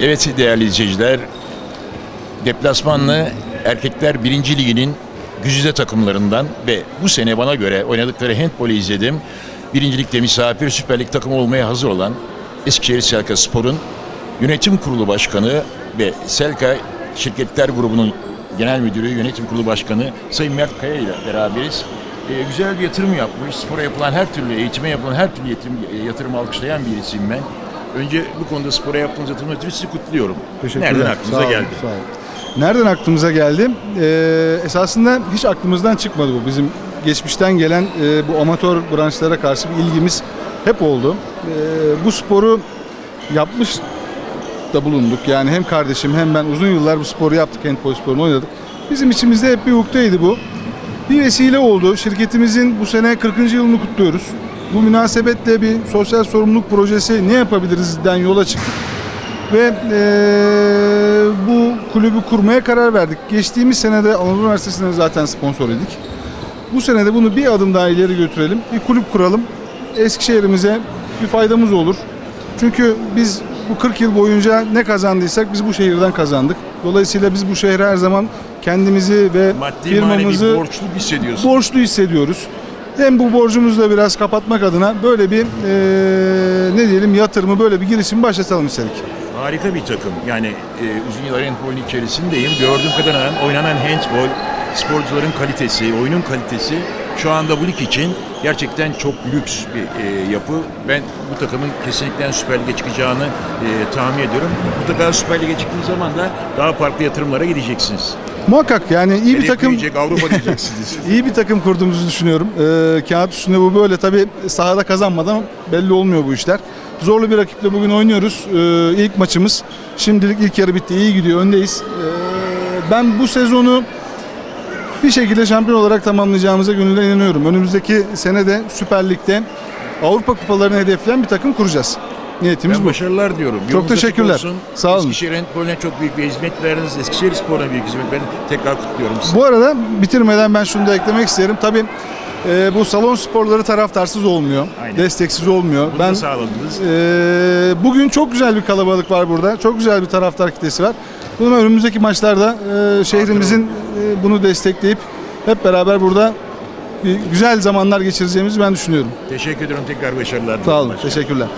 Evet değerli izleyiciler, deplasmanlı erkekler 1. liginin güzide takımlarından ve bu sene bana göre oynadıkları handbolü izledim. Birincilikte misafir Süper Lig takımı olmaya hazır olan Eskişehir Selka Spor'un yönetim kurulu başkanı ve Selka Şirketler Grubu'nun genel müdürü, yönetim kurulu başkanı Sayın Mert Kaya ile beraberiz. Ee, güzel bir yatırım yapmış. Spora yapılan her türlü, eğitime yapılan her türlü yatırım, yatırımı alkışlayan birisiyim ben. Önce bu konuda spora yaptığınız yatırım ötürü sizi kutluyorum. Teşekkürler. Nereden aklınıza Sağ olun, geldi? sağ olun. Nereden aklımıza geldi? Ee, esasında hiç aklımızdan çıkmadı bu. Bizim geçmişten gelen e, bu amatör branşlara karşı bir ilgimiz hep oldu. Ee, bu sporu yapmış da bulunduk. Yani hem kardeşim hem ben uzun yıllar bu sporu yaptık. Handball sporunu oynadık. Bizim içimizde hep bir uktaydı bu. Bir vesile oldu. Şirketimizin bu sene 40. yılını kutluyoruz. Bu münasebetle bir sosyal sorumluluk projesi ne yapabilirizden yola çıktık. Ve eee, bu kulübü kurmaya karar verdik. Geçtiğimiz senede Anadolu Üniversitesi'ne zaten sponsor idik. Bu sene de bunu bir adım daha ileri götürelim. Bir kulüp kuralım. Eskişehir'imize bir faydamız olur. Çünkü biz bu 40 yıl boyunca ne kazandıysak biz bu şehirden kazandık. Dolayısıyla biz bu şehre her zaman kendimizi ve Maddi firmamızı borçluk hissediyorsun. borçlu hissediyoruz. Hem bu borcumuzu da biraz kapatmak adına böyle bir eee, ne diyelim yatırımı böyle bir girişimi başlatalım istedik. Harika bir takım. Yani e, uzun yıllar handbolun içerisindeyim. Gördüğüm kadarıyla oynanan handbol, sporcuların kalitesi, oyunun kalitesi şu anda bu lig için gerçekten çok lüks bir e, yapı. Ben bu takımın kesinlikle Süper Lig'e çıkacağını e, tahmin ediyorum. Mutlaka Süper Lig'e çıktığınız zaman da daha farklı yatırımlara gideceksiniz. Muhakkak yani iyi bir Hedef takım büyüyecek, Avrupa diyeceksiniz. iyi bir takım kurduğumuzu düşünüyorum. Ee, kağıt üstünde bu böyle tabii sahada kazanmadan belli olmuyor bu işler. Zorlu bir rakiple bugün oynuyoruz. Ee, ilk maçımız. Şimdilik ilk yarı bitti. iyi gidiyor. Öndeyiz. Ee, ben bu sezonu bir şekilde şampiyon olarak tamamlayacağımıza gönülden inanıyorum. Önümüzdeki sene de Süper Lig'de Avrupa kupalarını hedefleyen bir takım kuracağız. Niyetimiz Ben bu. başarılar diyorum. Çok Yolunuz teşekkürler. olsun. Sağ olun. Eskişehir Handbolü'ne çok büyük bir hizmet verdiniz. Eskişehir Spor'a büyük hizmet verdiniz. Tekrar kutluyorum sizi. Bu arada bitirmeden ben şunu da eklemek isterim. Tabii e, bu salon sporları taraftarsız olmuyor. Aynen. Desteksiz olmuyor. Bunu ben da sağladınız. e, bugün çok güzel bir kalabalık var burada. Çok güzel bir taraftar kitlesi var. Bunu ben önümüzdeki maçlarda e, şehrimizin e, bunu destekleyip hep beraber burada bir güzel zamanlar geçireceğimizi ben düşünüyorum. Teşekkür ediyorum. Tekrar başarılar. Sağ olun. Başkanım. Teşekkürler.